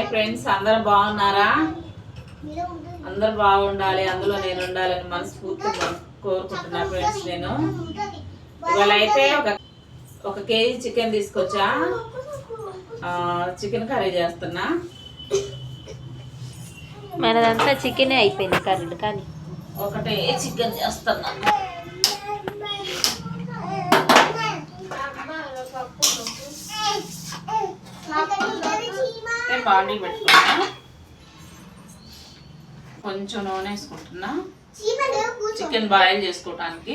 Hi friends అందరూ బాగున్నారా? అందరు బాగుండాలి అందులో నేను ఉండాలని మనస్ఫూర్తిగా కోరుకుంటున్నా ఫ్రెండ్స్ నేను. ఇవాళ అయితే ఒక ఒక కేజీ చికెన్ తీసుకొచ్చా? చికెన్ కర్రీ చేస్తున్నా. మనదంతా చికెనే అయిపోయింది కర్రీలు కానీ. ఒకటే చికెన్ చేస్తున్నా. అయితే బాండీ పెట్టుకున్నా. కొంచెం నూనె వేసుకుంటున్నా. చికెన్ బాయిల్ చేసుకోవటానికి.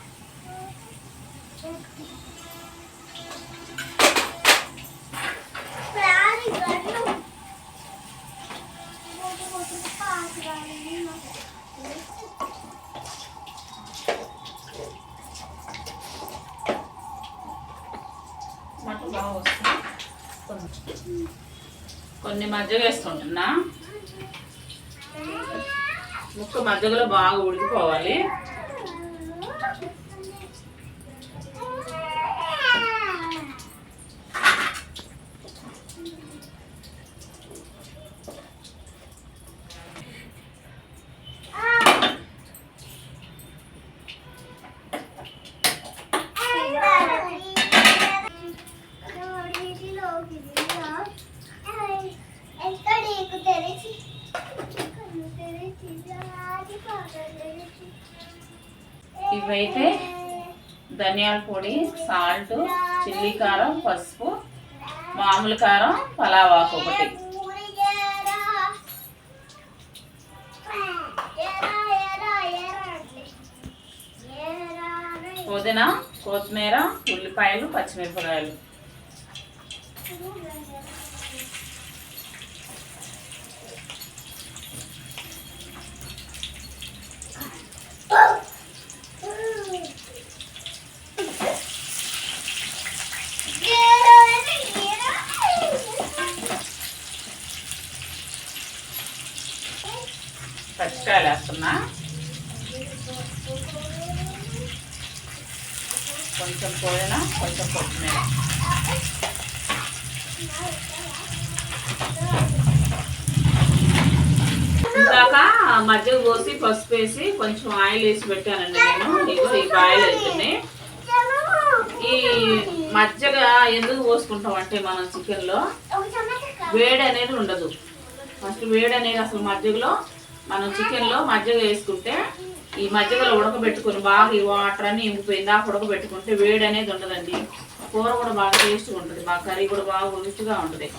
కొన్ని మజ్జిగ వేసుకుంటున్నా ముక్క మధ్యలో బాగా ఉడికిపోవాలి ఇవైతే ధనియాల పొడి సాల్ట్ చిల్లీ కారం పసుపు మామూలు కారం పలావాకు ఒకటి. పుదీనా కొత్తిమీర ఉల్లిపాయలు పచ్చిమిరపకాయలు పచ్చికాయలు వేస్తున్నా కొంచెం పుదీనా కొంచెం కొత్తిమీర ఇందాక మజ్జిగ పోసి పసుపు వేసి చేసి వేసి పెట్టానండి నేను. ఇగో ఈ బాయిల్ అవుతున్నాయి ఈ మజ్జిగ ఎందుకు పోసుకుంటాం అంటే మనం చికెన్లో వేడి అనేది ఉండదు. ఫస్ట్ వేడి అనేది అసలు మజ్జిగలో మనం చికెన్లో మజ్జిగ వేసుకుంటే ఈ మజ్జగలో ఉడకబెట్టుకొని బాగా ఈ వాటర్ అని ఇంగిపోయింది ఉడకబెట్టుకుంటే వేడి అనేది ఉండదండి. కూర కూడా బాగా టేస్ట్గా ఉంటుంది. బాగా కర్రీ కూడా బాగా రుచిగా ఉంటుంది.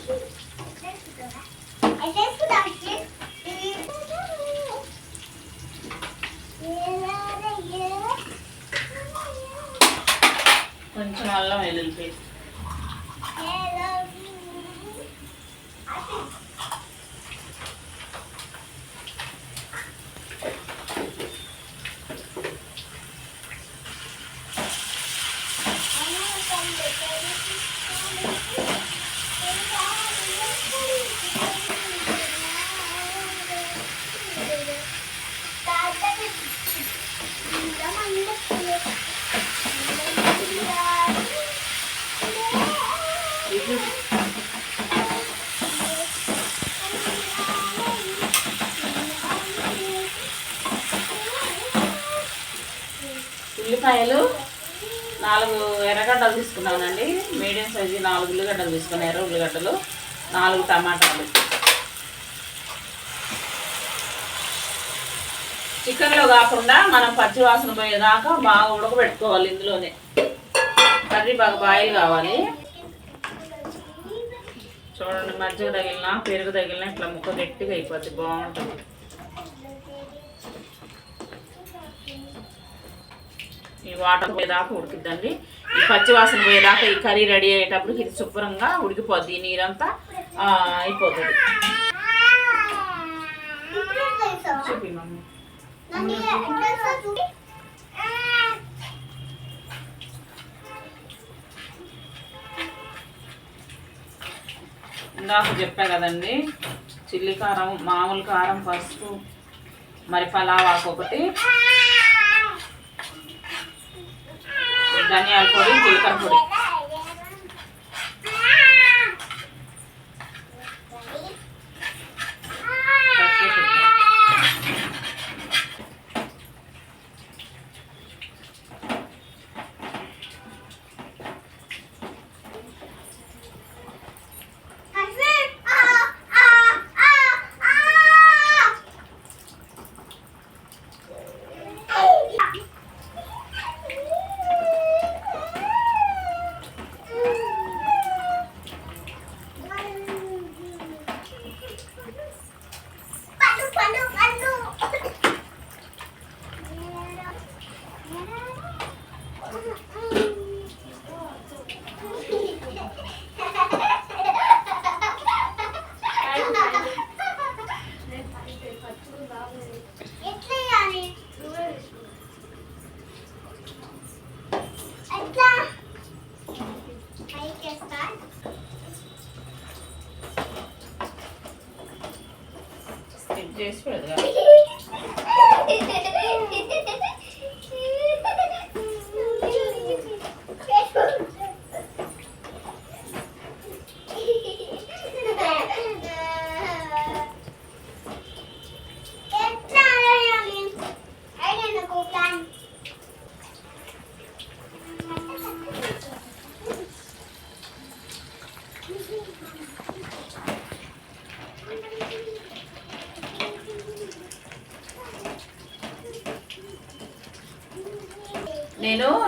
కొంచెం అల్లం వెల్లుల్లి పేస్ట్. ఉల్లిపాయలు నాలుగు ఎర్రగడ్డలు తీసుకున్నానండి. మీడియం సైజు నాలుగు ఉల్లిగడ్డలు తీసుకున్నాను ఎర్ర ఉల్లిగడ్డలు నాలుగు టమాటాలు. చికెన్లో కాకుండా మనం పచ్చి వాసన పోయేదాకా బాగా ఉడకబెట్టుకోవాలి ఇందులోనే. కర్రీ బాగా బాయిల్ కావాలి. చూడండి మజ్జిగ తగిలిన పెరుగు తగిలిన ఇట్లా ముక్క గట్టిగా అయిపోద్ది బాగుంటుంది. ఈ వాటర్ పోయేదాకా ఉడికిద్దండి. ఈ పచ్చి వాసన పోయేదాకా ఈ కర్రీ రెడీ అయ్యేటప్పుడు ఇది శుభ్రంగా ఉడికిపోద్ది. ఈ నీరంతా అయిపోతుంది. చూపి ఇందాక చెప్పా కదండి చిల్లి కారం మామూలు కారం పసుపు మరి పలావాకు ఒకటి. ధనియాల పొడి జీలకర్ర పొడి.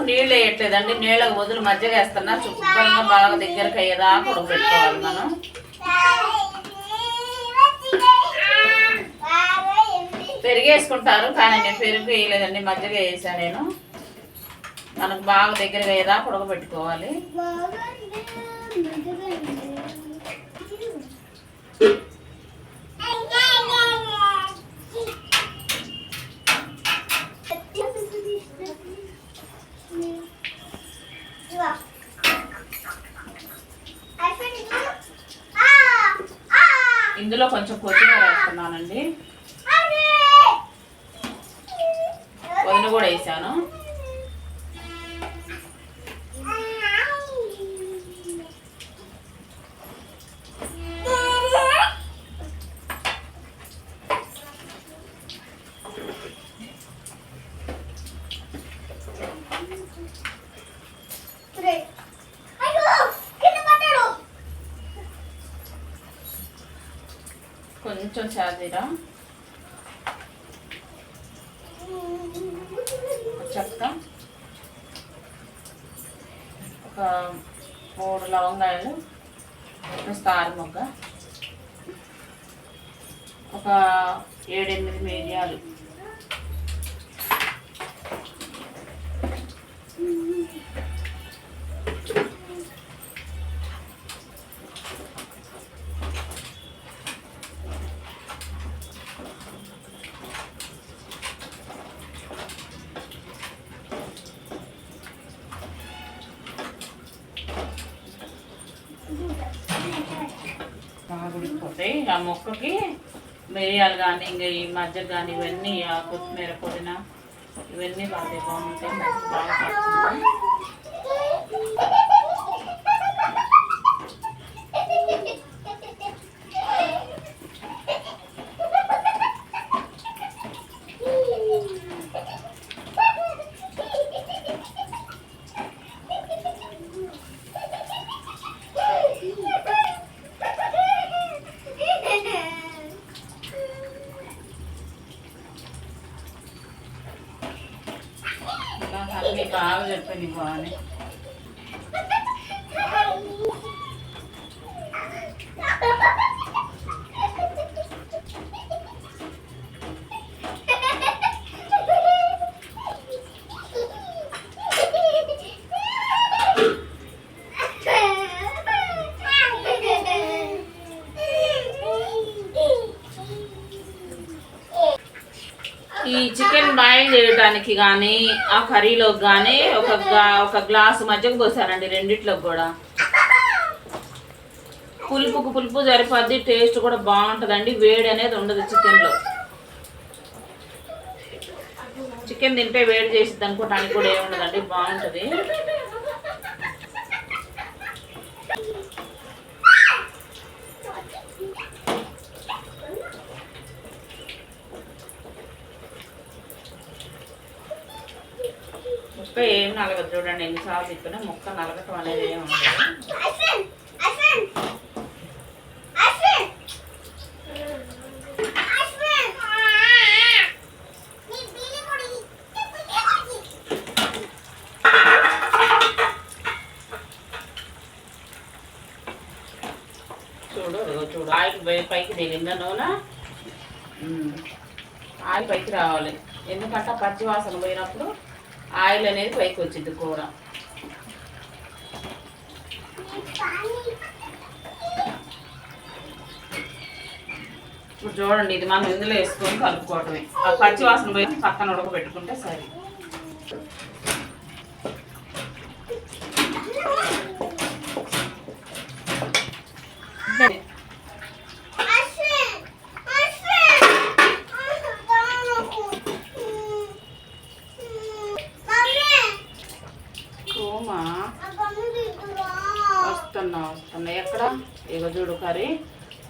నీళ్ళు వేయట్లేదండి నీళ్ళకి వదులు మజ్జిగ వేస్తున్నా. శుభ్రంగా బాగా దగ్గరకు అయ్యేదాకా ఉడకబెట్టుకోవాలి మనం. పెరుగు వేసుకుంటారు కానీ నేను పెరుగు వేయలేదండి. మజ్జిగ వేసాను నేను. మనకు బాగా దగ్గరగా అయ్యేదాకా ఉడకబెట్టుకోవాలి. ఇందులో కొంచెం కొత్తిమీర వేస్తున్నానండి వదిన కూడా వేసాను. ఒక స్టార్ మొగ్గ. ఒక ఏడెనిమిది మిరియాలు బాగా ఉడికిపోతాయి ఆ మొక్కకి మిరియాలు కానీ ఇంకా ఈ మధ్య కానీ ఇవన్నీ ఆ కొత్తిమీర పుదీనా ఇవన్నీ బాగా బాగుంటాయి. మంచి బాగా బాగా చెప్పండి బాగానే కానీ ఆ కర్రీలోకి కానీ ఒక గ్లా- ఒక గ్లాసు మధ్యకు పోసానండి రెండిట్లోకి కూడా. పులుపుకు పులుపు సరిపోద్ది టేస్ట్ కూడా బాగుంటుందండి. వేడి అనేది ఉండదు చికెన్లో. చికెన్ తింటే వేడి చేసిద్ది అనుకోవటానికి కూడా ఏముండదండి బాగుంటుంది. ముక్క ఏం నలగదు చూడండి ఎన్నిసార్లు తిప్పినా ముక్క నలగటం అనేది ఏమి ఉండదు. చూడు చూడు ఆయిల్ పై- పైకి తేలిందా నూనె? ఆయిల్ పైకి రావాలి. ఎందుకంటే ఆ పచ్చి వాసన పోయినప్పుడు ఆయిల్ అనేది పైకి వచ్చింది కూర ఇప్పుడు చూడండి ఇది మనం ఇందులో వేసుకొని కలుపుకోవటమే. ఆ పచ్చి వాసన పోయి పక్కన ఉడకబెట్టుకుంటే సరే అశ్విన్ అశ్విన్ దానకు మమ్మీ కోమా ఆ కన్ను దిద్దురా వస్తున్నా వస్తున్నా ఎక్కడ ఇగో చూడు కర్రీ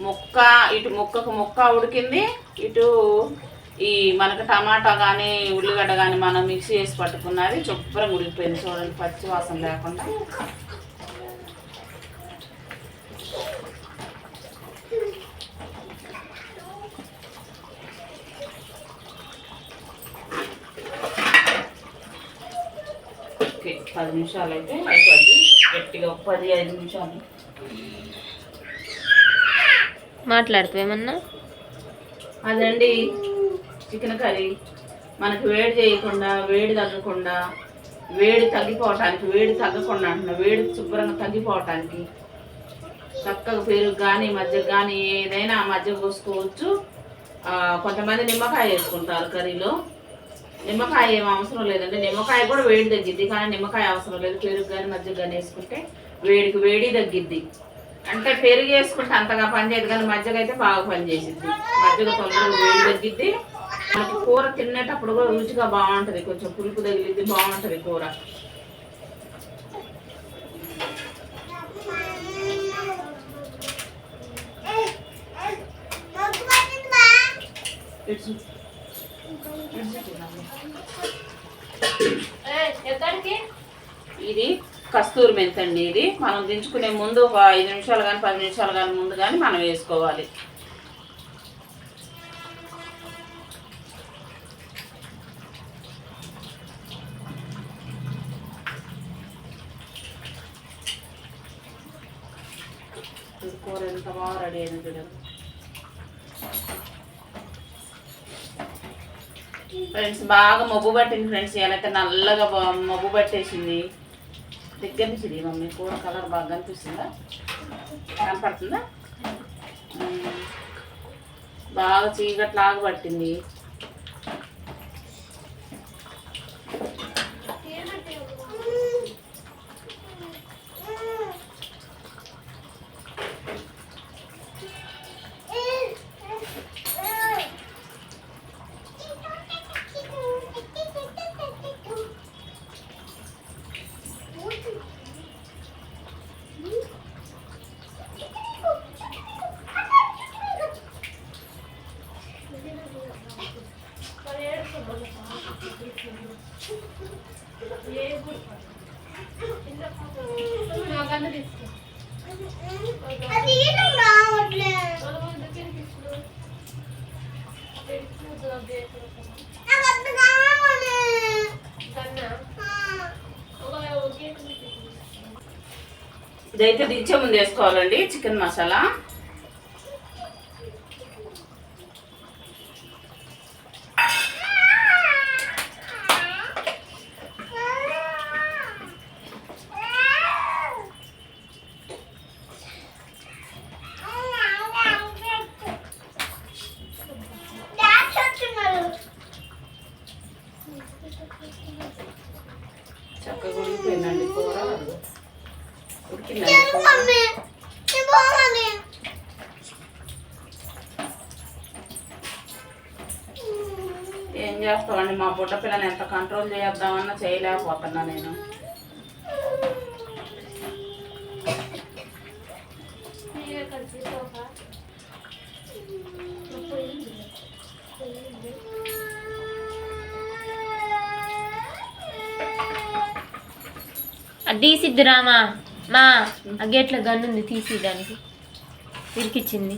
ముక్క ఇటు ముక్కకు ముక్క ఉడికింది. ఇటు ఈ మనకు టమాటా కానీ ఉల్లిగడ్డ కానీ మనం మిక్సీ చేసి పట్టుకున్నది చొప్పరం ఉడికిపోయింది చూడండి పచ్చి వాసన లేకుండా. ఓకే పది నిమిషాలు అయితే అయిపోద్ది గట్టిగా పది ఐదు నిమిషాలు. మాట్లాడుతావేమన్నా అదండి చికెన్ కర్రీ. మనకు వేడి చేయకుండా వేడి తగ్గకుండా వేడి తగ్గిపోవటానికి వేడి తగ్గకుండా అంటున్నా వేడి శుభ్రంగా తగ్గిపోవటానికి చక్కగా పెరుగు కానీ మధ్య కానీ ఏదైనా మధ్య పోసుకోవచ్చు. కొంతమంది నిమ్మకాయ వేసుకుంటారు కర్రీలో. నిమ్మకాయ ఏం అవసరం లేదండి. నిమ్మకాయ కూడా వేడి తగ్గిద్ది కానీ నిమ్మకాయ అవసరం లేదు. పెరుగు కానీ మధ్య కానీ వేసుకుంటే వేడికి వేడి తగ్గిద్ది. అంటే పెరుగు వేసుకుంటే అంతగా పనిచేయదు కానీ మజ్జిగ అయితే బాగా పనిచేసిద్ది మజ్జిగ తొందరగా వేడి తగ్గిద్ది. మనకి కూర తినేటప్పుడు కూడా రుచిగా బాగుంటుంది. కొంచెం పులుపు తగిలిద్ది బాగుంటుంది కూర. ఇది కస్తూరి మెంతి అండి ఇది. మనం దించుకునే ముందు ఒక ఐదు నిమిషాలు కానీ పది నిమిషాలు కానీ ముందు కానీ మనం వేసుకోవాలి. కూర ఎంత బాగా రెడీ అయింది చూడండి. ఫ్రెండ్స్ బాగా మబ్బు పట్టింది ఫ్రెండ్స్. ఇలాగైతే నల్లగా మబ్బు పట్టేసింది. దగ్గర నుంచి ఇది మమ్మీ కూర కలర్ బాగా కనిపిస్తుందా? కనపడుతుందా? బాగా చీకట్లాగా పట్టింది. ఇదైతే దించే ముందు వేసుకోవాలండి చికెన్ మసాలా డాక్టర్ వస్తున్నారు చక్కగా ఉడికిపోయిందండి కూర ఉడికిందండి చెరుకు కూర. మమ్మీ నేను పోవాలి ఏం చేస్తామండి మా బుడ్డ పిల్లని ఎంత కంట్రోల్ చేద్దామన్నా చేయలేకపోతున్నా నేను. తీసిద్దురామా మా ఆ గన్నుంది తీసి దానికి ఇరికిచ్చింది.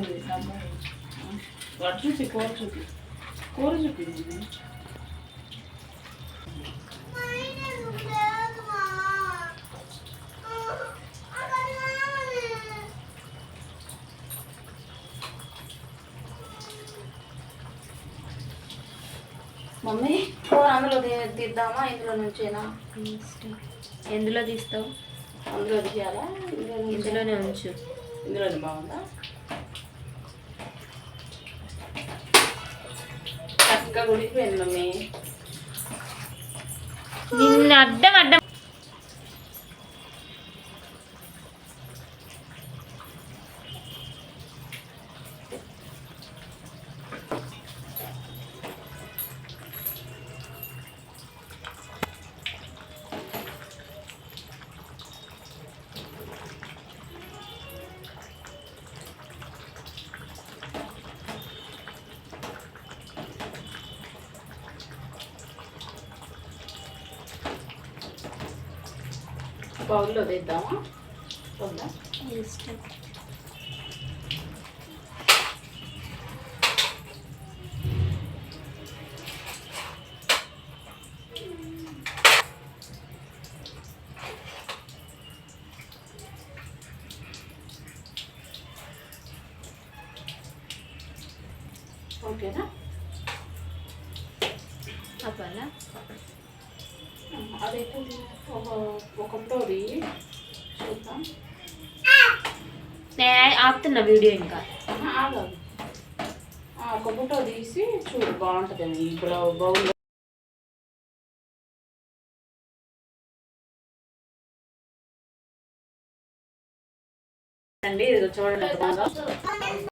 డబ్బా వాడు చూపి కూర చూపి. కూర చూపి. మమ్మీ కూర అందులో తీద్దామా? ఇందులో నుంచేనా? ఎందులో తీస్తావు. అందులో తీయాలా? ఇందులోనే ఉంచు. ఇందులోనే బాగుందా? చక్కగా ఉడికిపోయింది మమ్మీ. నిన్న అడ్డం అడ్డం బౌల్లో తీద్దామా ఉందా ఓకేనా అప్పాలా అదైతే ఒక ఒకటోది చూద్దాం. నే ఆపుతున్నా వీడియో ఇంకా. ఆగదు ఒక బుట్ట తీసి చూడు బాగుంటుంది ఇప్పుడు బౌల్ అండి ఇది చూడండి